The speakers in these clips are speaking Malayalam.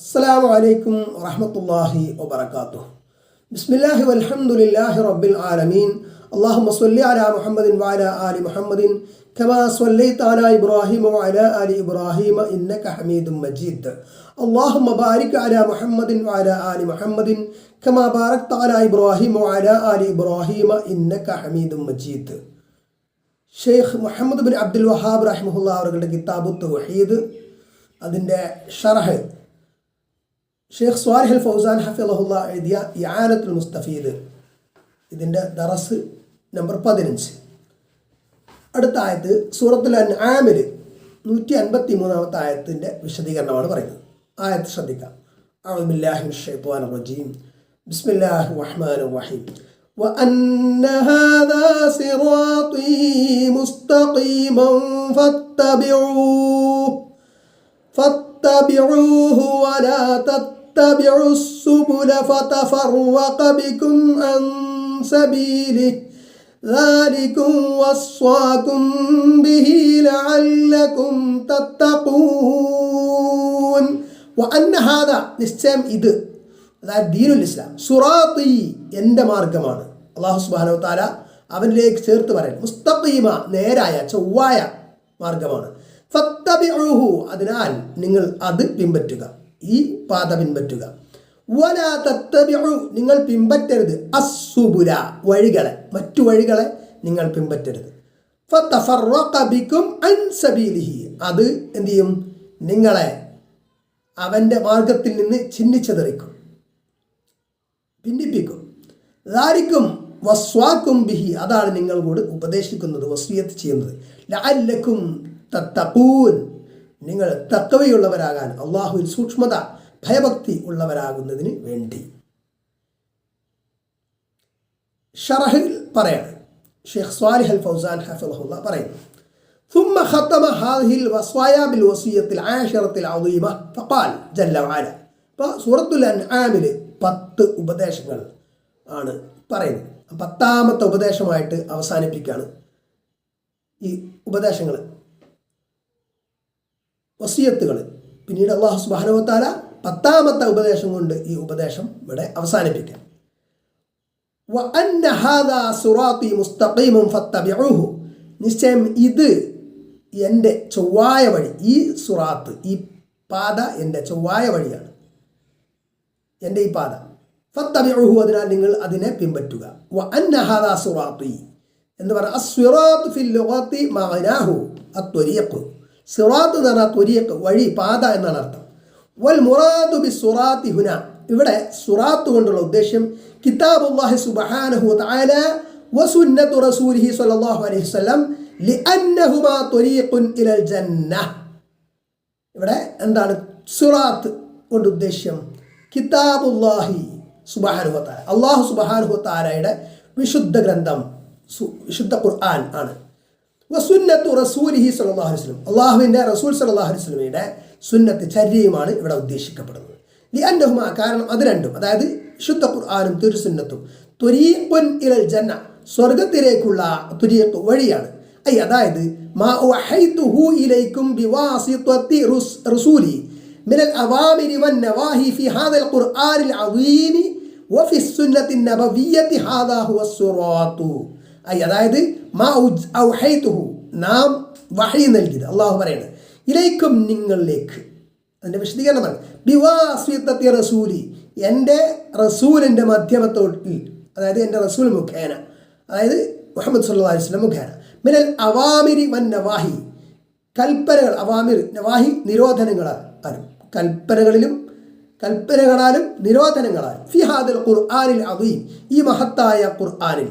അസ്സാം വലൈക്കും വറഹമത്തല്ലാഹി വബർക്കാത്തു ബിസ്മില്ലാഹി വൽഹംദുലില്ലാഹി റബ്ബിൽ ആലമീൻ. അള്ളാഹുമ്മ സ്വല്ലി അലാ മുഹമ്മദിൻ വാല ആലി മുഹമ്മദിൻ. കമാ സ്വല്ലൈത അല ഇബ്രാഹിമ വഅല ആലി ഇബ്രാഹിമ ഇന്നക ഹമീദും മജീദ്. അള്ളാഹുമ്മ ബാരിക് അലാ മുഹമ്മദിൻ വഅല ആലി മുഹമ്മദിൻ. കമാ ബാറക്ത അല ഇബ്രാഹിമ വഅല ആലി ഇബ്രാഹിമ ഇന്നക ഹമീദും മജീദ്. ഷെയ്ഖ് മുഹമ്മദ് ബിൻ അബ്ദുൽ വഹാബ് റഹ്മുല്ല അവരുടെ കിതാബ് തൗഹീദ്. അതിന്റെ ഷറഹ് ഷെയ്ഖ് സ്വാലിഹ് ഫൗസാൻ ഹഫിളഹുല്ല എഴുതിയ യാനത്തുൽ മുസ്തഫീദ് ഇതിൻ്റെ ദറസ് നമ്പർ പതിനഞ്ച് അടുത്ത ആയത്ത് സൂറത്തുൽ അൻആമിൽ നൂറ്റി അൻപത്തി മൂന്നാമത്തെ ആയത്തിൻ്റെ വിശദീകരണമാണ് പറയുന്നത് ആയത്ത് ശ്രദ്ധിക്കാം അഴുബില്ലാഹിൻ ഷെയ്ത്വാൻ റജീം ബിസ്മില്ലാഹി റഹ്മാൻ റഹീം وأن هذا صراطي مستقيما فاتبعوه فاتبعوه ولا تتبعوا السبل فتفرق بكم عن سبيله ذلكم وصاكم به لعلكم تتقون وأن هذا നിശ്ചയം ഇത് അതായത് ദീനുൽ ഇസ്ലാം സുറാത്തി എൻ്റെ മാർഗമാണ് അള്ളാഹു സുബാനോ താല അവനിലേക്ക് ചേർത്ത് പറയാൻ മുസ്തഖീമ നേരായ ചൊവ്വായ മാർഗമാണ് ഫത്തബിഉഹു അതിനാൽ നിങ്ങൾ അത് പിൻപറ്റുക ഈ പാത പിൻപറ്റുക. നിങ്ങൾ പിൻപറ്റരുത്. അസുബുല വഴികളെ. മറ്റു വഴികളെ നിങ്ങൾ പിൻപറ്റരുത്. അത് എന്ത് ചെയ്യും? നിങ്ങളെ അവന്റെ മാർഗത്തിൽ നിന്ന് ചിഹ്നിച്ചതെറിക്കും ഭിന്നിപ്പിക്കും ലാരിക്കും വസ്വാക്കും ബിഹി. അതാണ് നിങ്ങൾ കൂടെ ഉപദേശിക്കുന്നത് വസ്വിയത്ത് ചെയ്യുന്നത്. ലാലക്കും തത്തക്കൂൻ നിങ്ങൾ തക്കവയുള്ളവരാകാൻ അള്ളാഹുവിൽ സൂക്ഷ്മത ഭയഭക്തി ഉള്ളവരാകുന്നതിന് വേണ്ടി ഷറഹിൽ പറയാണ് ഷെയ്ഖ് സ്വാലിഹ് അൽ ഫൗസാൻ ഹഫിളഹുല്ല പറയുന്നു ثم ختم هذه الوصايا بالوصية العاشرة العظيمة فقال جل وعلا അപ്പോൾ സൂറത്തുൽ അൻആമിൽ പത്ത് ഉപദേശങ്ങൾ ആണ് പറയുന്നത് പത്താമത്തെ ഉപദേശമായിട്ട് അവസാനിപ്പിക്കുകയാണ് ഈ ഉപദേശങ്ങൾ വസിയത്തുകൾ. പിന്നീട് അള്ളാഹു സുബാനുവത്താല പത്താമത്തെ ഉപദേശം കൊണ്ട് ഈ ഉപദേശം ഇവിടെ അവസാനിപ്പിക്കാം. നിശ്ചയം ഇത് എന്റെ ചൊവ്വായ വഴി ഈ സുറാത്ത് ഈ പാത എന്റെ ചൊവ്വായ വഴിയാണ്. എന്റെ ഈ പാത. ഫത്തബിഹു അതിനാൽ നിങ്ങൾ അതിനെ പിൻപറ്റുക. വ അന്നഹാദ സുറാത്തി. എന്ന് പറഞ്ഞാൽ സിറാത്ത് എന്ന് പറഞ്ഞാൽ തുരിയക്ക് വഴി പാത എന്നാണ് അർത്ഥം. വൽ മുറാദു ബി സുറാത്തി ഹുന. ഇവിടെ സുറാത്ത് കൊണ്ടുള്ള ഉദ്ദേശ്യം കിതാബുല്ലാഹി സുബ്ഹാനഹു തആല വസുന്നത്തു റസൂലിഹി സ്വല്ലല്ലാഹു അലൈഹി വസല്ലം ലിഅന്നഹുമാ ത്വരീഖുൻ ഇലൽ ജന്നഹ ഇവിടെ എന്താണ് സുറാത്ത് കൊണ്ട് ഉദ്ദേശ്യം കിതാബുല്ലാഹി സുബാനുഹത്താല അള്ളാഹു സുബാനുഹത്താലയുടെ വിശുദ്ധ ഗ്രന്ഥം വിശുദ്ധ ഖുർആൻ ആണ്. വസുന്നത്തു റസൂലിഹി സല്ലാഹു വസ്ലം അള്ളാഹുവിൻ്റെ റസൂൽ സല്ലാഹു വസ്ലമയുടെ സുന്നത്ത് ചര്യയുമാണ് ഇവിടെ ഉദ്ദേശിക്കപ്പെടുന്നത് ലി അന്നഹുമ കാരണം അത് രണ്ടും അതായത് വിശുദ്ധ ഖുർആാനും തിരുസുന്നത്തും ത്വരീഖുൻ ഇലൽ ജന്ന സ്വർഗത്തിലേക്കുള്ള ത്വരീഖ് വഴിയാണ് ഐ അതായത് മാ വഹൈതുഹു ഇലൈക്കും ബിവാസിത്വത്തി റസൂലി من الأوامر والنواهي في هذا القرآن العظيم وفي السنة النبوية هذا هو الصراط أي അതായത് നാം വഹി നൽകിയത്. അള്ളാഹു പറയുന്നത് ഇലേക്കും നിങ്ങളിലേക്ക്. അതിന്റെ വിശദീകരണമാണ്. ബിവാസ്വിത്തത്തി റസൂലി എന്റെ റസൂലിന്റെ മധ്യമത്തോട്ടിൽ അതായത് എന്റെ റസൂൽ മുഖേന അതായത് മുഹമ്മദ് സല്ലാ വസ്ലം മുഖേന മിനൽ അവാമിരി വൻ നവാഹി കൽപ്പനകൾ അവാമിർ നവാഹി നിരോധനങ്ങളാൽ ആരും കൽപ്പനകളിലും കൽപ്പനകളാലും നിരോധനങ്ങളാലും ഫിഹാദൽ ഖുർആാനിൽ അവീം ഈ മഹത്തായ ഖുർആാനിൽ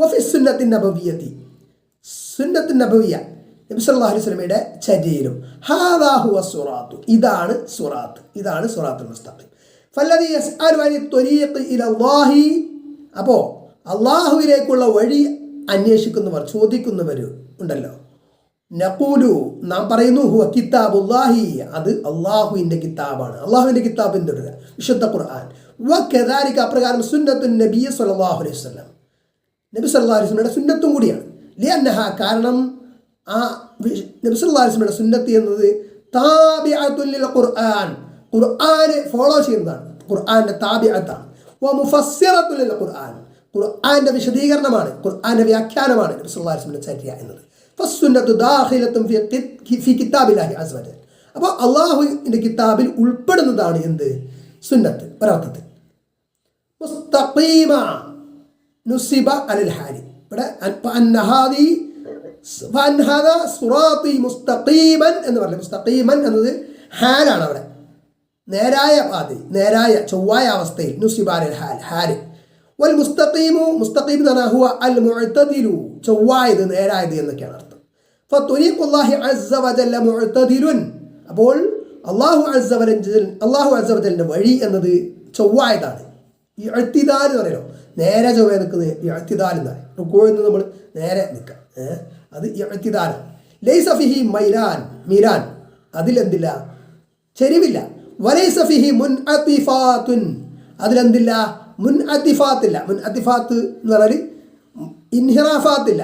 വഫി സുന്നത്തിൻ നബവിയത്തി. സുന്നത്തിൻ നബവിയ നബി സല്ലല്ലാഹു അലൈഹി വസല്ലമയുടെ ചര്യയിലും ഹാദാഹു സുറാത്തു. ഇതാണ് സുറാത്ത്. ഇതാണ് സുറാത്തുൽ മുസ്തഖിം. ഫല്ലദി യസ്അലു അനി ത്വരീഖ് ഇലല്ലാഹി. അപ്പോൾ അള്ളാഹുവിലേക്കുള്ള വഴി അന്വേഷിക്കുന്നവർ ചോദിക്കുന്നവർ ഉണ്ടല്ലോ. നഖൂലു നാം പറയുന്നു ഹുവ കിതാബുല്ലാഹി. അത് അള്ളാഹുവിന്റെ കിതാബാണ്. അള്ളാഹുവിന്റെ കിതാബ് പിന്തുടരുക. വിശുദ്ധ ഖുർആൻ. വ കദാലിക്ക് അപ്രകാരം സുന്നത്തു നബി സല്ലല്ലാഹു അലൈഹി വസല്ലം. നബി സുന്നത്തും കൂടിയാണ്. ലിയന്നഹ കാരണം ആ നബി സല്ലല്ലാഹു അലൈഹി വസല്ലമയുടെ സുന്നത്ത് എന്നത് താബിഅത്തുൽ ഖുർആൻ. ഖുർആനെ ഫോളോ ചെയ്യുന്നതാണ്. ഖുർആന്റെ താബിഅത്താണ്. വ മുഫസ്സിറത്തുൽ ഖുർആൻ. ഖുർആാന്റെ വിശദീകരണമാണ് ഖുർആന്റെ വ്യാഖ്യാനമാണ് നബി ചര്യ എന്നത്. ഫസ്സുന്നത്തു ദാഖിലത്തും ഫി കിതാബിലാഹി അസ്സ അപ്പോൾ അള്ളാഹുവിന്റെ കിതാബിൽ ഉൾപ്പെടുന്നതാണ് എന്ത്? സുന്നത്ത് ഒരർത്ഥത്തിൽ നുസിബ അനിൽ ഹാരി ഇവിടെ അന്നഹാദി മുസ്തഖീമൻ എന്ന് പറഞ്ഞു മുസ്തഖീമൻ എന്നത് ഹാലാണ് അവിടെ. നേരായ പാതി നേരായ ചൊവ്വായ അവസ്ഥയിൽ നുസിബ അലൽ ഹാൽ ഹാൽ. വൽ മുസ്തഖീമു മുസ്തഖീം എന്ന് പറഞ്ഞാൽ അൽ ചൊവ്വായത് നേരായത് എന്നൊക്കെയാണ് അർത്ഥം. അപ്പോൾ അള്ളാഹു അള്ളാഹു അസ്സ വജലിന്റെ വഴി എന്നത് ചൊവ്വായതാണ്. ഈ എഴുത്തിദാൽ എന്ന് പറയലോ നേരെ ചൊവ്വേ നിൽക്കുന്നത് ഈ എഴുത്തിദാൽ എന്ന് പറയും റുക്കോയിൽ നിന്ന് നമ്മൾ നേരെ നിൽക്കുക ഏഹ് അത് എഴുത്തിദാലാണ് ലൈസഫിഹി മൈലാൻ മിരാൻ അതിലെന്തില്ല? ചെരിവില്ല. വലൈസഫിഹി മുൻ അതിഫാത്തുൻ അതിലെന്തില്ല? മുൻ അതിഫാത്തില്ല മുൻ അതിഫാത്ത് എന്ന് പറഞ്ഞാൽ ഇൻഹിറാഫാത്തില്ല.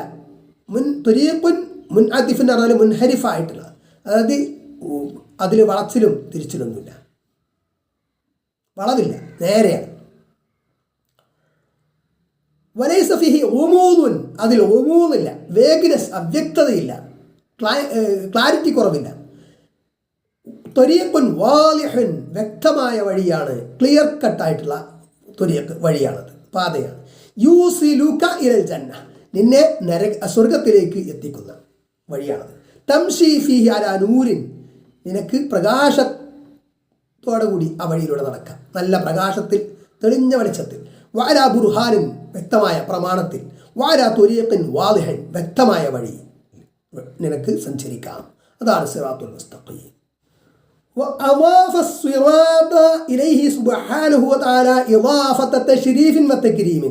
മുൻ തുരീപ്പുൻ മുൻ അതിഫ് എന്ന് പറഞ്ഞാൽ മുൻഹരിഫായിട്ടുള്ള. അതായത് അതിൽ വളച്ചിലും തിരിച്ചിലൊന്നുമില്ല. വളവില്ല. നേരെയാണ്. വലൈസഫിഹി ഉമൂന്നുൻ അതിൽ ഉമൂന്നില്ല വേഗ്നസ് അവ്യക്തതയില്ല. ക്ലാരിറ്റി കുറവില്ല. ത്വരീഖുൻ വാലിഹുൻ. വ്യക്തമായ വഴിയാണ് ക്ലിയർ കട്ടായിട്ടുള്ള തൊരിയക്ക് വഴിയാണത്. പാതയാണ്. യൂസിലുക ഇരൽ ജന്ന. നിന്നെ നര സ്വർഗത്തിലേക്ക് എത്തിക്കുന്ന വഴിയാണത്. തംഷി ഫിഹി അല നൂരിൻ. നിനക്ക് പ്രകാശത്തോടെ കൂടി ആ വഴിയിലൂടെ നടക്കാം. നല്ല പ്രകാശത്തിൽ തെളിഞ്ഞ വെളിച്ചത്തിൽ. വാരാ ബുർഹാനിൻ. വ്യക്തമായ പ്രമാണത്തിൽ വാരാ ത്വരീഖിൻ വാലിഹൻ വ്യക്തമായ വഴി നിനക്ക് സഞ്ചരിക്കാം അതാണ് സിറാത്തുൽ മുസ്തഖീം وأضاف الصراط إليه سبحانه وتعالى إضافة تشريف وتكريم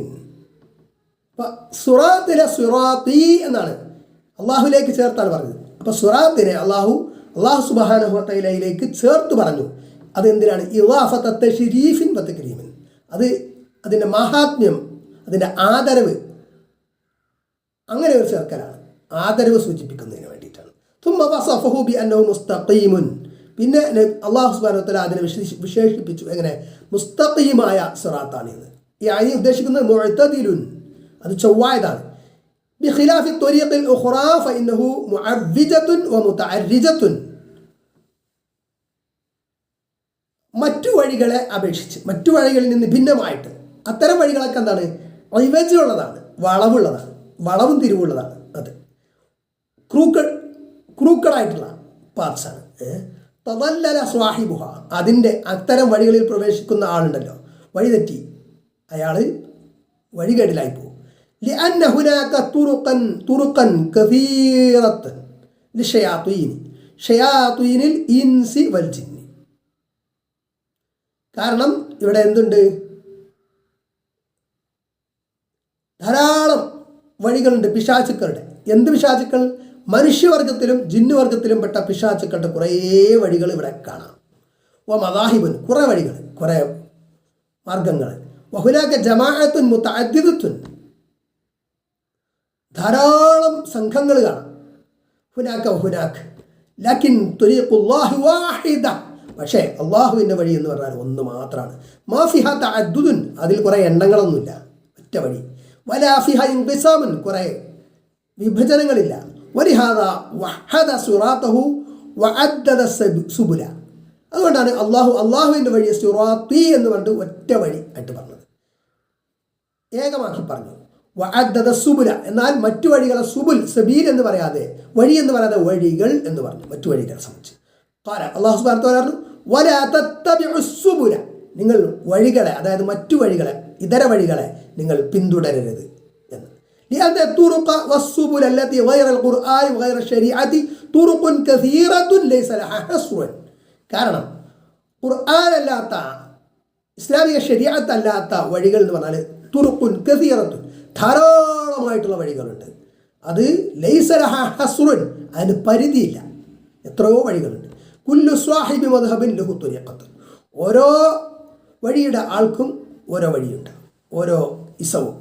സുറാത്തിലെ സുറാത്തി എന്നാണ് അള്ളാഹുലേക്ക് ചേർത്താണ് പറഞ്ഞത് അപ്പൊ സുറാത്തിനെ അള്ളാഹു അള്ളാഹു സുബാനുഹത്തയിലേക്ക് ചേർത്ത് പറഞ്ഞു അതെന്തിനാണ് ഇവാഫത്തെ ഷരീഫിൻ വത്തക്രീമിൻ അത് അതിൻ്റെ മഹാത്മ്യം അതിന്റെ ആദരവ് അങ്ങനെ ഒരു ചേർക്കലാണ് ആദരവ് സൂചിപ്പിക്കുന്നതിന് വേണ്ടിയിട്ടാണ്. മുസ്തഖീമുൻ പിന്നെ അള്ളാഹു സുബാനോത്തല അതിനെ വിശേഷ വിശേഷിപ്പിച്ചു. എങ്ങനെ? മുസ്തഖീമായ സിറാത്താണ് ഇത്. ഈ അയി ഉദ്ദേശിക്കുന്നത് മുഴത്തതിലുൻ അത് ചൊവ്വായതാണ്. ഫഇന്നഹു വ മറ്റു വഴികളെ അപേക്ഷിച്ച് മറ്റു വഴികളിൽ നിന്ന് ഭിന്നമായിട്ട്. അത്തരം വഴികളൊക്കെ എന്താണ്? വൈവജ്യമുള്ളതാണ് വളവുള്ളതാണ് വളവും തിരിവുള്ളതാണ് അത് ക്രൂക്കഡ് ക്രൂക്കഡായിട്ടുള്ള പാർട്സാണ് തതല്ലല സ്വാഹിബുഹ അതിൻ്റെ അത്തരം വഴികളിൽ പ്രവേശിക്കുന്ന ആളുണ്ടല്ലോ വഴിതെറ്റി അയാൾ വഴികേടിലായി പോകും لأن هناك طرقا طرقا كثيرة للشياطين شياطين الإنس والجن കാരണം ഇവിടെ എന്തുണ്ട് ധാരാളം വഴികളുണ്ട് പിശാചുക്കളുടെ. എന്ത് പിശാചുക്കൾ? മനുഷ്യവർഗത്തിലും ജിന്നുവർഗത്തിലും പെട്ട പിശാചുക്കളുടെ കുറേ വഴികൾ ഇവിടെ കാണാം. ഓ മദാഹിബുൻ കുറേ വഴികൾ കുറേ മാർഗങ്ങൾ. വഹുലാക്ക ജമാഅത്തുൻ മുത്തഅദ്ദിദത്തുൻ ധാരാളം സംഘങ്ങൾ കാണാം. ലക്കിൻ വാഹിദ. പക്ഷേ അള്ളാഹുവിന്റെ വഴി എന്ന് പറഞ്ഞാൽ ഒന്ന് മാത്രമാണ്. മാഫിഹ തഅദ്ദുദുൻ. അതിൽ കുറേ എണ്ണങ്ങളൊന്നുമില്ല. ഒറ്റ വഴി. വലാഫിഹ ഇൻഖിസാമുൻ കുറേ വിഭജനങ്ങളില്ല. വലിഹാദ വഹദ സുറാത്തഹു വഅദ്ദദ സബ്- സുബുല. അതുകൊണ്ടാണ് അള്ളാഹു അള്ളാഹുവിന്റെ വഴി സുറാത്തി എന്ന് പറഞ്ഞിട്ട് ഒറ്റ വഴി ആയിട്ട് പറഞ്ഞത്. ഏകമാക്കി പറഞ്ഞു. വഅദ്ദദ സുബുല എന്നാൽ മറ്റു വഴികളെ സുബുൽ സബീൽ എന്ന് പറയാതെ വഴി എന്ന് പറയാതെ വഴികൾ എന്ന് പറഞ്ഞു. മറ്റു വഴികളെ സംബന്ധിച്ച്. കാല അള്ളാഹു വതആല പറഞ്ഞു വലാ തത്തബിഉ സുബുല. നിങ്ങൾ വഴികളെ അതായത് മറ്റു വഴികളെ ഇതര വഴികളെ നിങ്ങൾ പിന്തുടരരുത് എന്ന്. കാരണം ഖുർആൻ അല്ലാത്ത ഇസ്ലാമിക ശരിയാത്ത് അല്ലാത്ത വഴികൾ എന്ന് പറഞ്ഞാൽ തുറുക്കുൻ കസീറത്തുൻ ധാരാളമായിട്ടുള്ള വഴികളുണ്ട്. അത് ലൈസലഹ ഹസുറുൻ അതിന് പരിധിയില്ല. എത്രയോ വഴികളുണ്ട്. കുല്ലു സ്വാഹിബി മധബിൻ ലഹു തുരിയക്കത്ത് ഓരോ വഴിയുടെ ആൾക്കും ഓരോ വഴിയുണ്ട്. ഓരോ ഇസവും.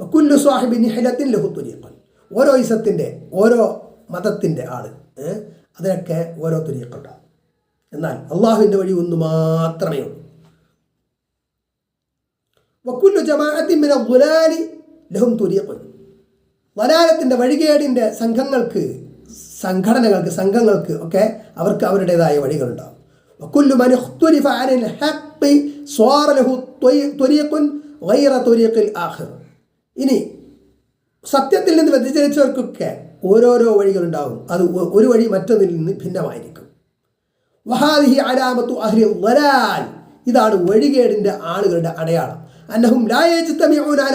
കുല്ലു സാഹിബി നിഹലത്തിൻ ലഹു തുരിയക്കൻ ഓരോ ഇസത്തിന്റെ ഓരോ മതത്തിന്റെ ആൾ അതിനൊക്കെ ഓരോ തുരിയക്കുണ്ടാവും എന്നാൽ അള്ളാഹുവിന്റെ വഴി ഒന്ന് മാത്രമേ ഉള്ളൂ. വക്കുല്ലു ജമാഅത്തിൻ ഗുലാലി ലഹും തുരിയപ്പൻ വലാലത്തിന്റെ വഴികേടിന്റെ സംഘങ്ങൾക്ക് സംഘടനകൾക്ക് സംഘങ്ങൾക്ക് ഒക്കെ അവർക്ക് അവരുടേതായ വഴികളുണ്ടാവും. വക്കുല്ലു മൻ ഇഖ്തുലിഫ അനിൽ ഹഖ് ആഹിർ ഇനി സത്യത്തിൽ നിന്ന് വ്യതിചലിച്ചവർക്കൊക്കെ ഓരോരോ വഴികളുണ്ടാവും. അത് ഒരു വഴി മറ്റൊന്നിൽ നിന്ന് ഭിന്നമായിരിക്കും. വഹാദിഹി അലാമത്തു അഹ്ലി വലാൽ ഇതാണ് വഴികേടിന്റെ ആളുകളുടെ അടയാളം. അന്നഹും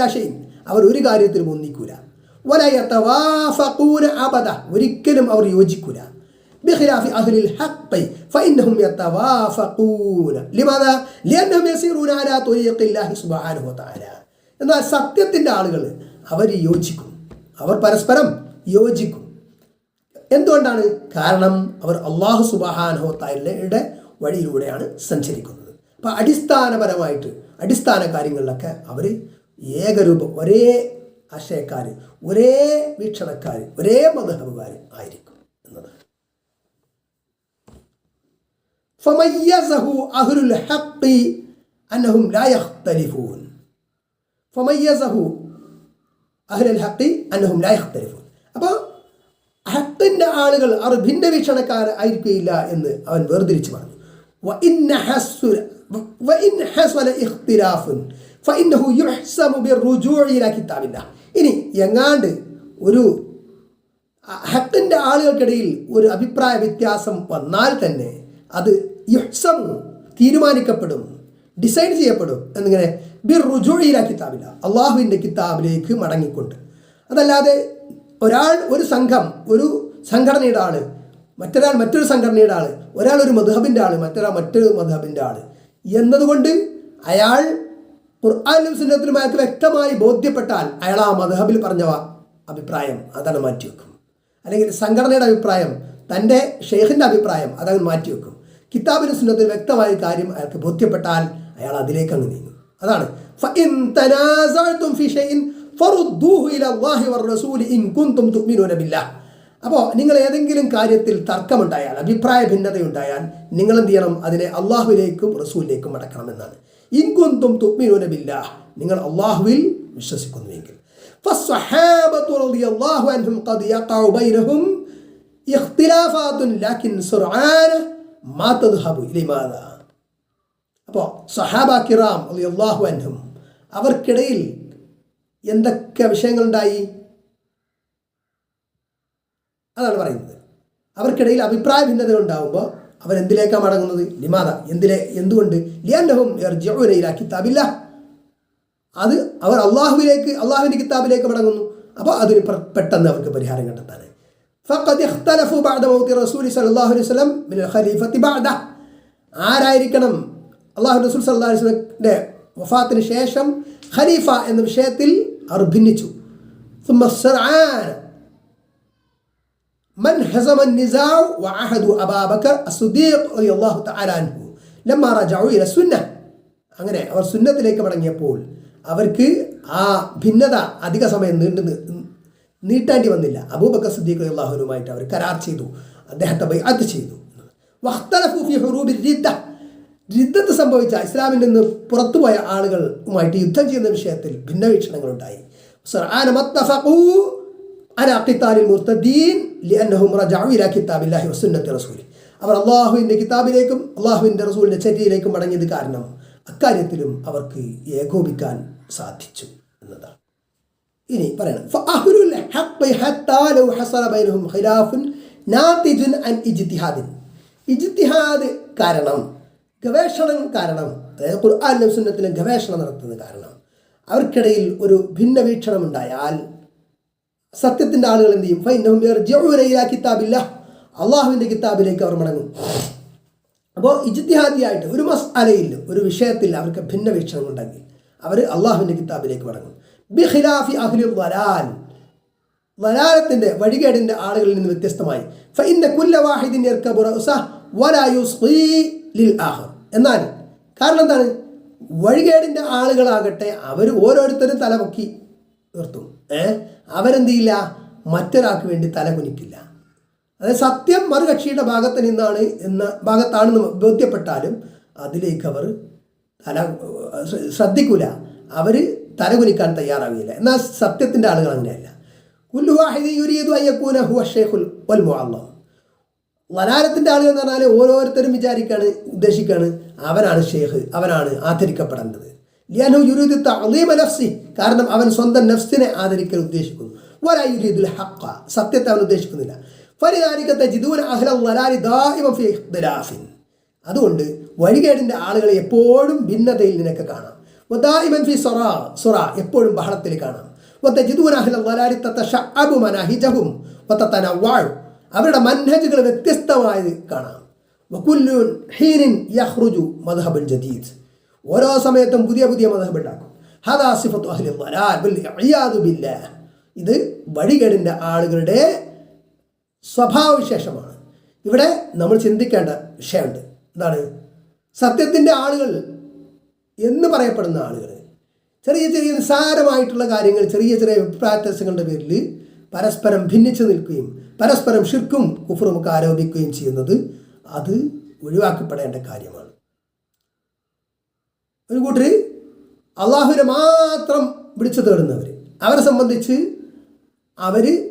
ഷൈഇൻ അവർ ഒരു കാര്യത്തിലും ഒന്നിക്കൂല. അബദ. ഒരിക്കലും അവർ യോജിക്കൂല. بخلاف أهل الحق فإنهم يتوافقون لماذا؟ لأنهم يسيرون على طريق الله سبحانه وتعالى എന്നാൽ സത്യത്തിൻ്റെ ആളുകൾ അവർ യോജിക്കും അവർ പരസ്പരം യോജിക്കും എന്തുകൊണ്ടാണ് കാരണം അവർ അള്ളാഹു സുബാനഹോത്തായുടെ വഴിയിലൂടെയാണ് സഞ്ചരിക്കുന്നത് അപ്പം അടിസ്ഥാനപരമായിട്ട് അടിസ്ഥാന കാര്യങ്ങളിലൊക്കെ അവർ ഏകരൂപം ഒരേ ആശയക്കാർ ഒരേ വീക്ഷണക്കാർ ഒരേ മതഹബുകാർ ആയിരിക്കും ഫമയ്യസഹു അഹ്ലുൽ ഹഖി അന്നഹും ലാ യഖ്തലിഫൂൻ. ഫമയ്യസഹു അഹ്ലുൽ ഹഖി അന്നഹും ലാ യഖ്തലിഫൂൻ. അപ്പോൾ ഹത്തിന്റെ ആളുകൾ അവർ ഭിന്ന വീക്ഷണക്കാർ ആയിരിക്കുകയില്ല എന്ന് അവൻ വേർതിരിച്ച് പറഞ്ഞു. ഇനി എങ്ങാണ്ട് ഒരു ഹത്തിന്റെ ആളുകൾക്കിടയിൽ ഒരു അഭിപ്രായ വ്യത്യാസം വന്നാൽ തന്നെ അത് യുഹ്സമു തീരുമാനിക്കപ്പെടും ഡിസൈഡ് ചെയ്യപ്പെടും എന്നിങ്ങനെ ബിർ റുജുഴിയില കിതാബില്ല അള്ളാഹുവിന്റെ കിതാബിലേക്ക് മടങ്ങിക്കൊണ്ട്. അതല്ലാതെ ഒരാൾ ഒരു സംഘം ഒരു സംഘടനയുടെ ആൾ മറ്റൊരാൾ മറ്റൊരു സംഘടനയുടെ ആൾ ഒരാൾ ഒരു മധുഹബിന്റെ ആൾ മറ്റൊരാൾ മറ്റൊരു മധുഹബിന്റെ ആൾ എന്നതുകൊണ്ട് അയാൾ ഖുർആാനും സുന്നത്തിലും അയാൾക്ക് വ്യക്തമായി ബോധ്യപ്പെട്ടാൽ അയാൾ ആ മധുഹബിൽ പറഞ്ഞവ അഭിപ്രായം അതാണ് മാറ്റിവെക്കും. അല്ലെങ്കിൽ സംഘടനയുടെ അഭിപ്രായം തന്റെ ഷെയ്ഖിന്റെ അഭിപ്രായം അതങ്ങ് മാറ്റിവെക്കും. കിതാബിന് സുന്നത്തിൽ വ്യക്തമായ കാര്യം അയാൾക്ക് ബോധ്യപ്പെട്ടാൽ അയാൾ അതിലേക്ക് അങ്ങ് നീങ്ങും. അതാണ്. അപ്പോൾ നിങ്ങൾ ഏതെങ്കിലും കാര്യത്തിൽ തർക്കമുണ്ടായാൽ അഭിപ്രായ ഭിന്നതയുണ്ടായാൽ നിങ്ങൾ എന്ത് ചെയ്യണം? അതിനെ അള്ളാഹുവിലേക്കും റസൂലിലേക്കും മടക്കണം എന്നാണ്. ഇൻകുന്തും തുക്മിനോനബില്ല നിങ്ങൾ അള്ളാഹുവിൽ വിശ്വസിക്കുന്നുവെങ്കിൽ. അള്ളാഹു മാ തദ്ഹബു ഇലിമാദ. അപ്പോൾ സഹാബ കിറാം അള്ളാഹു അൻഹും അവർക്കിടയിൽ എന്തൊക്കെ വിഷയങ്ങളുണ്ടായി? അതാണ് പറയുന്നത്. അവർക്കിടയിൽ അഭിപ്രായ ഭിന്നതകൾ ഉണ്ടാകുമ്പോൾ അവർ എന്തിലേക്കാണ് മടങ്ങുന്നത്? ലിമാദ. എന്തിലെ എന്തുകൊണ്ട്? ലിയാൻഡഹും കിതാബില്ല. അത് അവർ അള്ളാഹുവിലേക്ക് അള്ളാഹുവിന്റെ കിതാബിലേക്ക് മടങ്ങുന്നു. അപ്പോൾ അതൊരു പെട്ടെന്ന് അവർക്ക് പരിഹാരം കണ്ടെത്താൻ فقد اختلفوا بعد موت الرسول صلى الله عليه وسلم من الخليفة بعده ആരായിരിക്കണം അള്ളാഹു റസൂൽ സല്ലാ വസ്ലമിൻ്റെ വഫാത്തിന് ശേഷം ഖലീഫ എന്ന വിഷയത്തിൽ അവർ ഭിന്നിച്ചു ثم السرعان من هزم النزاع وعهدوا أبا بكر الصديق رضي الله تعالى عنه لما رجعوا إلى السنة അങ്ങനെ അവർ സുന്നത്തിലേക്ക് മടങ്ങിയപ്പോൾ അവർക്ക് ആ ഭിന്നത അധിക സമയം നീണ്ടു നി- നീട്ടാണ്ടി വന്നില്ല. അബൂബക്കർ സുദ്ദീഖ് അള്ളാഹുനുമായിട്ട് അവർ കരാർ ചെയ്തു. അദ്ദേഹത്തെ ബൈഅത്ത് ചെയ്തു. യുദ്ധത്ത് സംഭവിച്ച ഇസ്ലാമിൽ നിന്ന് പുറത്തുപോയ ആളുകളുമായിട്ട് യുദ്ധം ചെയ്യുന്ന വിഷയത്തിൽ ഭിന്ന വീക്ഷണങ്ങളുണ്ടായി അവർ അള്ളാഹുവിന്റെ കിതാബിലേക്കും അള്ളാഹുവിന്റെ റസൂലിന്റെ ചര്യയിലേക്കും മടങ്ങിയത് കാരണം അക്കാര്യത്തിലും അവർക്ക് ഏകോപിക്കാൻ സാധിച്ചു എന്നതാണ്. ഇനി പറയണം. ഇജ്തിഹാദ് കാരണം ഗവേഷണം കാരണം അതായത് ഖുർആാനും സുന്നത്തിലും ഗവേഷണം നടത്തുന്നത് കാരണം അവർക്കിടയിൽ ഒരു ഭിന്ന വീക്ഷണം ഉണ്ടായാൽ സത്യത്തിന്റെ ആളുകൾ എന്ത് ചെയ്യും? കിതാബില്ല അള്ളാഹുവിന്റെ കിതാബിലേക്ക് അവർ മടങ്ങും. അപ്പോൾ ഇജിത്തിഹാദിയായിട്ട് ഒരു മസാലയിൽ ഒരു വിഷയത്തിൽ അവർക്ക് ഭിന്ന വീക്ഷണം ഉണ്ടെങ്കിൽ അവർ അള്ളാഹുവിന്റെ കിതാബിലേക്ക് മടങ്ങും. B ഖിലാഫി Ahli വലാൽ. വലാലത്തിന്റെ വഴികേടിന്റെ ആളുകളിൽ നിന്ന് വ്യത്യസ്തമായി. ഫഇന്ന കുല്ല വാഹിദിൻ എന്നാൽ കാരണം എന്താണ്? വഴികേടിന്റെ ആളുകളാകട്ടെ അവർ ഓരോരുത്തരും തലപൊക്കി നിർത്തും ഏ? അവരെന്ത് ചെയ്യില്ല മറ്റൊരാൾക്ക് വേണ്ടി തല കുനിക്കില്ല. അതായത് സത്യം മറുകക്ഷിയുടെ ഭാഗത്ത് നിന്നാണ് എന്ന ഭാഗത്താണെന്ന് ബോധ്യപ്പെട്ടാലും അതിലേക്ക് അവർ തല ശ്ര- ശ്രദ്ധിക്കൂല. അവർ തലകുനിക്കാൻ തയ്യാറാവുകയില്ല. എന്നാൽ സത്യത്തിന്റെ ആളുകൾ അങ്ങനെയല്ല. വലാലത്തിന്റെ ആളുകൾ എന്ന് പറഞ്ഞാൽ ഓരോരുത്തരും വിചാരിക്കാണ് ഉദ്ദേശിക്കാണ് അവനാണ് ഷേഖ് അവനാണ് ആദരിക്കപ്പെടേണ്ടത്. ലിയാനു യുരീദു തഅലീമ നഫ്സി കാരണം അവൻ സ്വന്തം നഫ്സിനെ ആദരിക്കാൻ ഉദ്ദേശിക്കുന്നു. വലാ യുരീദുൽ ഹഖ സത്യത്തെ അവൻ ഉദ്ദേശിക്കുന്നില്ല. ഫലിദാലിക തജിദൂന അഹ്ല വലാലി ദായിമൻ ഫീ ഇഖ്തിലാഫിൻ. അതുകൊണ്ട് വഴികേടിന്റെ ആളുകളെ എപ്പോഴും ഭിന്നതയിൽ നിനക്ക് കാണാം. വദായിമൻ ഫി എപ്പോഴും ബഹളത്തിൽ കാണാം. അവരുടെ മൻഹജുകൾ വ്യത്യസ്തമായത് കാണാം. ജദീദ്. ഓരോ സമയത്തും പുതിയ പുതിയ മദ്ഹബ് ഉണ്ടാക്കും. സിഫത്തു ഇത് വഴികേടിന്റെ ആളുകളുടെ സ്വഭാവവിശേഷമാണ്. ഇവിടെ നമ്മൾ ചിന്തിക്കേണ്ട വിഷയമുണ്ട്. എന്താണ്? സത്യത്തിന്റെ ആളുകൾ എന്ന് പറയപ്പെടുന്ന ആളുകൾ. ചെറിയ ചെറിയ നിസ്സാരമായിട്ടുള്ള കാര്യങ്ങൾ ചെറിയ ചെറിയ വ്യത്യാസങ്ങളുടെ പേരിൽ പരസ്പരം ഭിന്നിച്ചു നിൽക്കുകയും പരസ്പരം ഷിർക്കും കുഫറുമൊക്കെ ആരോപിക്കുകയും ചെയ്യുന്നത് അത് ഒഴിവാക്കപ്പെടേണ്ട കാര്യമാണ്. ഒരു കൂട്ടർ അള്ളാഹുവിനെ മാത്രം വിളിച്ചു തേടുന്നവർ അവരെ സംബന്ധിച്ച് അവർ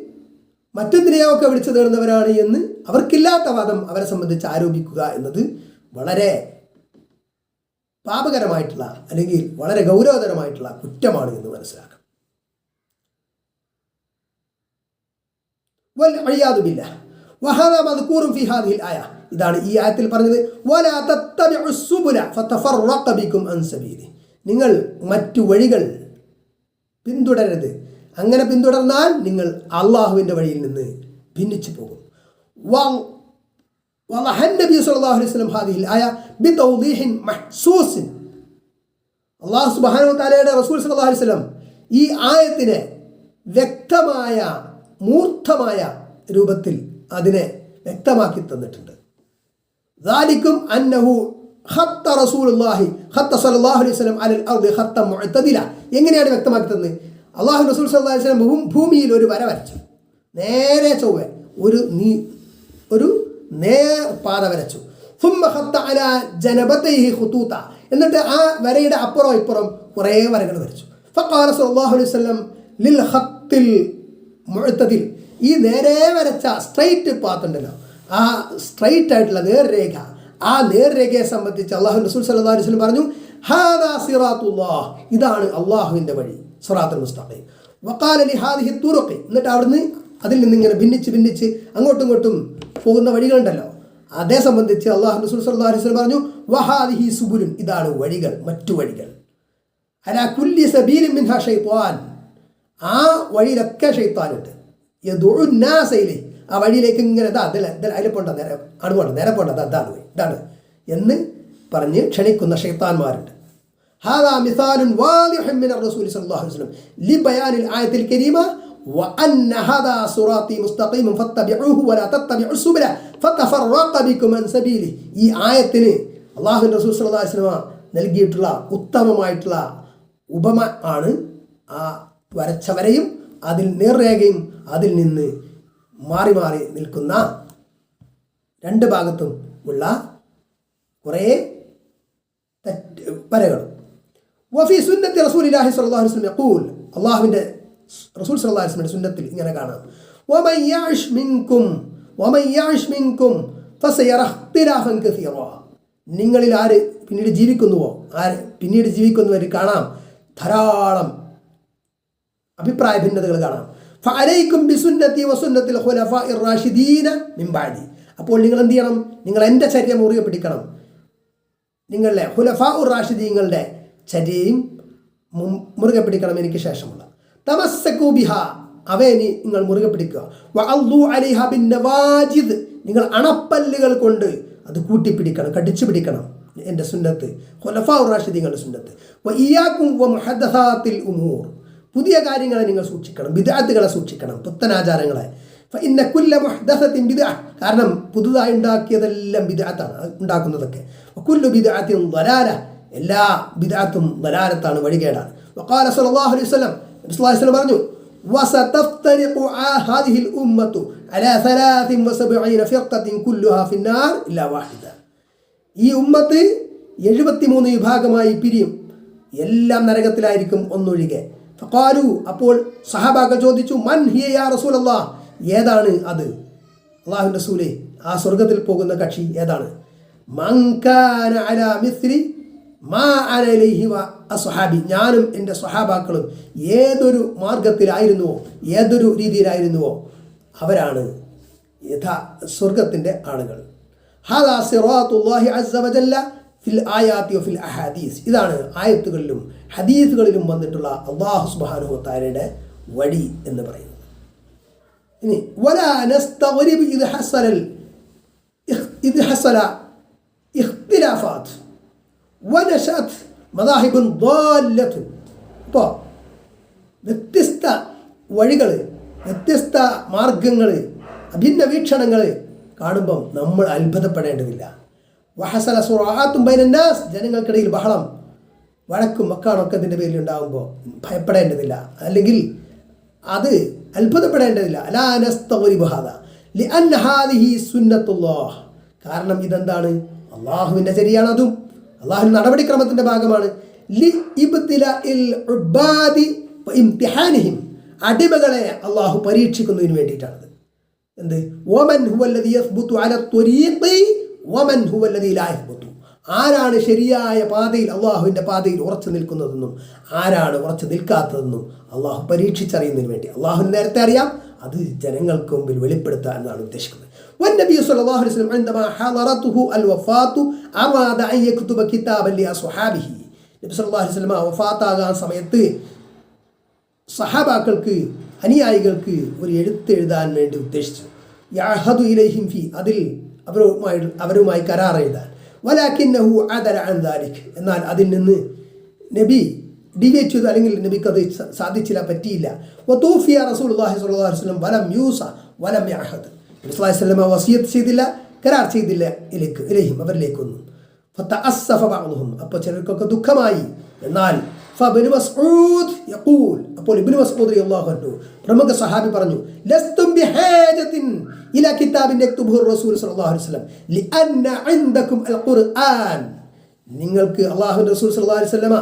മറ്റെന്തിനെയൊക്കെ വിളിച്ചു തേടുന്നവരാണ് എന്ന് അവർക്കില്ലാത്ത വാദം അവരെ സംബന്ധിച്ച് ആരോപിക്കുക എന്നത് വളരെ പാപകരമായിട്ടുള്ള അല്ലെങ്കിൽ വളരെ ഗൗരവതരമായിട്ടുള്ള കുറ്റമാണ് എന്ന് മനസ്സിലാക്കാം. വൽ ഹാദിഹിൽ ആയ. ഇതാണ് ഈ ആയത്തിൽ പറഞ്ഞത്. വലാ ബികും അൻ നിങ്ങൾ മറ്റു വഴികൾ പിന്തുടരരുത്. അങ്ങനെ പിന്തുടർന്നാൽ നിങ്ങൾ അള്ളാഹുവിന്റെ വഴിയിൽ നിന്ന് ഭിന്നിച്ചു പോകും. വ- وضح النبي صلى الله عليه وسلم هذه الآية بتوضيح محسوس അള്ളാഹു സുബാനു താലയുടെ റസൂൽ സല്ലല്ലാഹു അലൈഹി വസല്ലം ഈ ആയത്തിനെ വ്യക്തമായ മൂർത്തമായ രൂപത്തിൽ അതിനെ വ്യക്തമാക്കി തന്നിട്ടുണ്ട് ذلكم أنه خط رسول الله خط صلى الله عليه وسلم على الأرض خطا معتدلا എങ്ങനെയാണ് വ്യക്തമാക്കി തന്നത് അള്ളാഹു റസൂൽ സല്ലല്ലാഹു അലൈഹി വസല്ലം ഭൂ- ഭൂമിയിൽ ഒരു വര വരച്ചു നേരെ ചൊവ്വ ഒരു നീ ഒരു നേർ പാത വരച്ചു. ഹുത്തൂത്ത എന്നിട്ട് ആ വരയുടെ അപ്പുറം ഇപ്പുറം കുറേ വരകൾ വരച്ചു. അലൈഹി ലിൽ ഈ നേരെ വരച്ച സ്ട്രൈറ്റ് പാത്ത് ഉണ്ടല്ലോ. ആ സ്ട്രൈറ്റ് ആയിട്ടുള്ള നേർരേഖ. ആ നേർരേഖയെ സംബന്ധിച്ച് അള്ളാഹു റസൂൽ സല്ലാ അലൈഹി സ്വലം പറഞ്ഞു ഹാദാ സിറാത്തുല്ലാഹ് ഇതാണ് അള്ളാഹുവിന്റെ വഴി. സിറാത്തുൽ മുസ്താഖീം. വക്കാലി ഹാദിഹി തുറക്കി എന്നിട്ട് അവിടുന്ന് അതിൽ നിന്നിങ്ങനെ ഭിന്നിച്ച് ഭിന്നിച്ച് അങ്ങോട്ടും ഇങ്ങോട്ടും പോകുന്ന വഴികളുണ്ടല്ലോ. അതേ സംബന്ധിച്ച് അള്ളാഹു റസൂൽ അലൈഹി പറഞ്ഞു വഹാദിഹി സുബുലുൻ. ഇതാണ് വഴികൾ മറ്റു വഴികൾ. അലാ കുല്ലി സബീലിൻ മിൻഹ ഷെയ്ത്താൻ ആ വഴിയിലൊക്കെ ഷെയ്ത്താനുണ്ട് യദുനാസയിലെ ആ വഴിയിലേക്ക് ഇങ്ങനെ ഇതാ അതിൽ അതിൽ പോണ്ട നേരെ അവിടെ പോണ്ട നേരെ പോണ്ട അതാണ് വഴി ഇതാണ് എന്ന് പറഞ്ഞ് ക്ഷണിക്കുന്ന ഷെയ്ത്താൻമാരുണ്ട് ഹാദാ മിസാലുൻ വാലിഹുൻ മിനർ റസൂലി സല്ലല്ലാഹു അലൈഹി വസല്ലം. ലി ബയാനിൽ ആയത്തിൽ കരീമ وأن هذا صراطي مستقيم فاتبعوه ولا تتبعوا السبل فتفرق بكم عن سبيله ഈ ആയത്തിന് അള്ളാഹു റസൂൽ സല്ലല്ലാഹു അലൈഹി വസല്ലമ നൽകിയിട്ടുള്ള ഉത്തമമായിട്ടുള്ള ഉപമ ആണ് ആ വരച്ചവരെയും അതിൽ നേർരേഖയും അതിൽ നിന്ന് മാറി മാറി നിൽക്കുന്ന രണ്ട് ഭാഗത്തും ഉള്ള കുറേ തെറ്റ് വരകളും വഫി സുന്നത്തി റസൂലില്ലാഹി സ്വല്ലല്ലാഹു അലൈഹി വസല്ലം യഖൂൽ അള്ളാഹുവിൻ്റെ റസൂൽ വസല്ലം സുന്നത്തിൽ ഇങ്ങനെ കാണാം. നിങ്ങളിൽ ആര് പിന്നീട് ജീവിക്കുന്നുവോ? ആര് പിന്നീട് ജീവിക്കുന്നവർ കാണാം. ധാരാളം അഭിപ്രായ ഭിന്നതകൾ കാണാം. ബിസുന്നത്തി വസുന്നത്തിൽ അപ്പോൾ നിങ്ങൾ എന്ത് ചെയ്യണം? നിങ്ങൾ എന്റെ ചര്യ മുറുകെ പിടിക്കണം. നിങ്ങളുടെ ഹുലഫ റാഷിദീങ്ങളുടെ ചര്യയും മുറുകെ പിടിക്കണം എനിക്ക് ശേഷമുള്ള. തമസ്സക്കൂ ബിഹ. അവയെ നിങ്ങൾ മുറുകെ പിടിക്കുക. വഅദ്ദു അലൈഹ ബിന്നവാജിദ്. നിങ്ങൾ അണപ്പല്ലുകൾ കൊണ്ട് അത് കൂട്ടിപ്പിടിക്കണം കടിച്ചു പിടിക്കണം എന്റെ സുന്നത്ത്. ഉർ റാഷിദീങ്ങളുടെ സുന്നത്ത്. വ ഇയാക്കും വ മുഹദ്ദസാത്തിൽ ഉമൂർ. പുതിയ കാര്യങ്ങളെ നിങ്ങൾ സൂക്ഷിക്കണം ബിദഅത്തുകളെ സൂക്ഷിക്കണം പുത്തനാചാരങ്ങളെ ഇന്ന കുല്ല മുഹ്ദസത്തിൻ ബിദഅ. കാരണം പുതുതായി ഉണ്ടാക്കിയതെല്ലാം ബിദഅത്താണ് ഉണ്ടാക്കുന്നതൊക്കെ. കുല്ലു ബിദഅത്തിൻ ദലാല. എല്ലാ ബിദഅത്തും ദലാലത്താണ് വഴികേടാണ്. വഖാല സല്ലല്ലാഹു അലൈഹി വസല്ലം നബി സ്വല്ലല്ലാഹു അലൈഹി വസല്ലം പറഞ്ഞു وستفترق هذه الأمة على ثلاث وسبعين فرقة كلها في النار إلا واحدة ഈ ഉമ്മത്ത് എഴുപത്തിമൂന്ന് വിഭാഗമായി പിരിയും എല്ലാം നരകത്തിലായിരിക്കും ഒന്നൊഴികെ ഫഖാലു അപ്പോൾ സഹാബാക്കൾ ചോദിച്ചു മൻ ഹിയ യാ റസൂൽ അള്ളാഹ് ഏതാണ് അത് അള്ളാഹുവിൻ്റെ റസൂലേ ആ സ്വർഗത്തിൽ പോകുന്ന കക്ഷി ഏതാണ് മങ്കാന അലാ മിസ്രി മാ അലലിഹിവ അസ്ഹാബി ഞാനും എന്റെ സ്വഹാബാക്കളും ഏതൊരു മാർഗത്തിലായിരുന്നുവോ ഏതൊരു രീതിയിലായിരുന്നുവോ അവരാണ് യഥാ സ്വർഗത്തിന്റെ ആളുകൾ. സിറാത്തുല്ലാഹി ഫിൽ ഫിൽ ഇതാണ് ആയത്തുകളിലും ഹദീസുകളിലും വന്നിട്ടുള്ള അള്ളാഹു സുബ്ഹാനഹു താരയുടെ വഴി എന്ന് പറയുന്നത്. ഇനി ഹസല വനഷത് മദാഹിബുൻ ദ്വാല്ലത്ത് അപ്പോൾ വ്യത്യസ്ത വഴികൾ വ്യത്യസ്ത മാർഗങ്ങൾ അഭിന്ന വീക്ഷണങ്ങൾ കാണുമ്പം നമ്മൾ അത്ഭുതപ്പെടേണ്ടതില്ല. വഹസല സുറാത്തും ബൈനന്നാസ് ജനങ്ങൾക്കിടയിൽ ബഹളം വഴക്കും മക്കാണൊക്കെ പേരിൽ ഉണ്ടാകുമ്പോൾ ഭയപ്പെടേണ്ടതില്ല. അല്ലെങ്കിൽ അത് അത്ഭുതപ്പെടേണ്ടതില്ല. അലാനസ്തൗരി ബഹാദ ലിഅൻ ഹാദിഹി സുന്നത്തുല്ലാഹ് കാരണം ഇതെന്താണ്? അള്ളാഹുവിന്റെ ശരിയാണതും അതും നടപടിക്രമത്തിന്റെ ഭാഗമാണ്. ലി അടിമകളെ അള്ളാഹു പരീക്ഷിക്കുന്നതിന് വേണ്ടിയിട്ടാണത്. എന്ത്? ആരാണ് ശരിയായ പാതയിൽ അള്ളാഹുവിന്റെ പാതയിൽ ഉറച്ചു നിൽക്കുന്നതെന്നും ആരാണ് ഉറച്ചു നിൽക്കാത്തതെന്നും അള്ളാഹു പരീക്ഷിച്ചറിയുന്നതിന് വേണ്ടി. അള്ളാഹുവിന് നേരത്തെ അറിയാം. അത് ജനങ്ങൾക്ക് മുമ്പിൽ വെളിപ്പെടുത്താൻ എന്നാണ് ഉദ്ദേശിക്കുന്നത്. والنبي صلى الله عليه وسلم عندما حضرته الوفاة أراد أن يكتب كتابا لأصحابه നബി സല്ലല്ലാഹു അലൈഹി വസല്ലം വഫാത്താകാൻ സമയത്ത് സഹാബാക്കൾക്ക് അനുയായികൾക്ക് ഒരു എഴുത്ത് എഴുതാൻ വേണ്ടി ഉദ്ദേശിച്ചു യാഹദു ഇലൈഹിം ഫി അതിൽ അവരുമായി അവരുമായി കരാർ എഴുതാൻ വലാക്കിന്നഹു ആദര അൻദാലിക് എന്നാൽ അതിൽ നിന്ന് നബി ഡിവേറ്റ് ചെയ്തു അല്ലെങ്കിൽ നബിക്ക് അത് സ- സാധിച്ചില്ല പറ്റിയില്ല വതൂഫിയ റസൂലുള്ളാഹി സ്വല്ലല്ലാഹു അലൈഹി വസല്ലം വലം യൂസ വലം യഅഹദ് നബി സ്വല്ലല്ലാഹു അലൈഹി വസല്ലം ചെയ്തില്ല കരാർ ചെയ്തില്ല ഇലേക്ക് ഇലൈഹിം അവരിലേക്കൊന്നും ഫതഅസ്സഫ ബാഹും അപ്പോൾ ചിലർക്കൊക്കെ ദുഃഖമായി. എന്നാൽ മസ്ഊദ് മസ്ഊദ് റളിയല്ലാഹു അൻഹു പ്രമുഖ സഹാബി പറഞ്ഞു കിതാബിൻ റസൂൽ സല്ലല്ലാഹു അലൈഹി വസല്ലം അൽ ഖുർആൻ. നിങ്ങൾക്ക് അള്ളാഹു റസൂൽ സല്ലല്ലാഹു അലൈഹി വസല്ലമ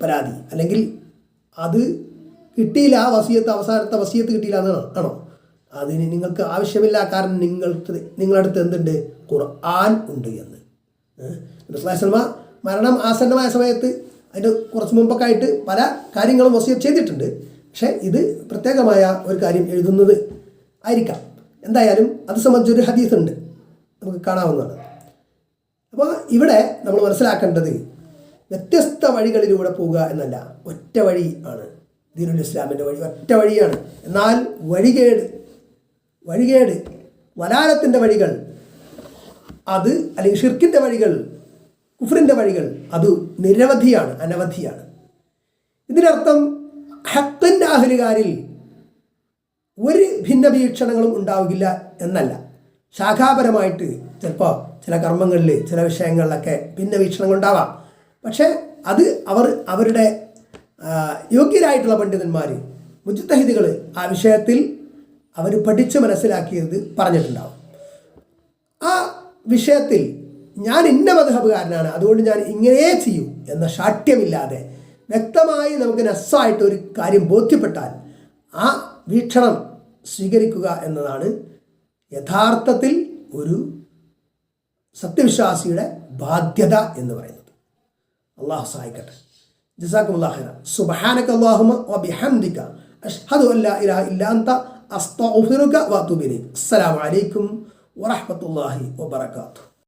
പരാതി. അല്ലെങ്കിൽ അത് കിട്ടിയില്ല ആ വസിയത്ത് അവസാനത്തെ വസിയത്ത് കിട്ടിയില്ല എന്നാണ് ആണോ? അതിന് നിങ്ങൾക്ക് ആവശ്യമില്ല കാരണം നിങ്ങൾക്ക് നിങ്ങളുടെ അടുത്ത് എന്തുണ്ട്? ഖുർആൻ ഉണ്ട് എന്ന്. റസൂലുള്ളാഹിസ്ലമ മരണം ആസന്നമായ സമയത്ത് അതിന്റെ കുറച്ച് മുമ്പൊക്കെ ആയിട്ട് പല കാര്യങ്ങളും വസിയത്ത് ചെയ്തിട്ടുണ്ട്. പക്ഷേ ഇത് പ്രത്യേകമായ ഒരു കാര്യം എഴുതുന്നത് ആയിരിക്കാം. എന്തായാലും അത് സംബന്ധിച്ചൊരു ഹദീസ് ഉണ്ട്. നമുക്ക് കാണാവുന്നതാണ്. അപ്പോൾ ഇവിടെ നമ്മൾ മനസ്സിലാക്കേണ്ടത് വ്യത്യസ്ത വഴികളിലൂടെ പോവുക എന്നല്ല ഒറ്റ വഴി ആണ്. ദീനുൽ ഇസ്ലാമിന്റെ വഴി ഒറ്റ വഴിയാണ്. എന്നാൽ വഴികേട് വഴികേട് വലാലത്തിന്റെ വഴികൾ അത് അല്ലെങ്കിൽ ഷിർക്കിന്റെ വഴികൾ കുഫറിന്റെ വഴികൾ അത് നിരവധിയാണ് അനവധിയാണ്. ഇതിനർത്ഥം ഹക്കിന്റെ അഹലുകാരിൽ ഒരു ഭിന്ന വീക്ഷണങ്ങളും ഉണ്ടാവുകയില്ല എന്നല്ല. ശാഖാപരമായിട്ട് ചിലപ്പോൾ ചില കർമ്മങ്ങളിൽ ചില വിഷയങ്ങളിലൊക്കെ ഭിന്ന വീക്ഷണങ്ങൾ ഉണ്ടാവാം പക്ഷേ അത് അവർ അവരുടെ യോഗ്യരായിട്ടുള്ള പണ്ഡിതന്മാർ മുജിത്തഹിദികൾ ആ വിഷയത്തിൽ അവർ പഠിച്ചു മനസ്സിലാക്കിയത് പറഞ്ഞിട്ടുണ്ടാവും. ആ വിഷയത്തിൽ ഞാൻ ഇന്ന മതഹബുകാരനാണ് അതുകൊണ്ട് ഞാൻ ഇങ്ങനെ ചെയ്യൂ എന്ന ശാഠ്യമില്ലാതെ വ്യക്തമായി നമുക്ക് നസ്സായിട്ട് ഒരു കാര്യം ബോധ്യപ്പെട്ടാൽ ആ വീക്ഷണം സ്വീകരിക്കുക എന്നതാണ് യഥാർത്ഥത്തിൽ ഒരു സത്യവിശ്വാസിയുടെ ബാധ്യത എന്ന് പറയുന്നത്. അള്ളാഹു സഹായിക്കട്ടെ. جزاكم الله خيرا. سبحانك اللهم وبحمدك. أشهد أن لا إله إلا أنت أستغفرك وأتوب إليك. السلام عليكم ورحمة الله وبركاته.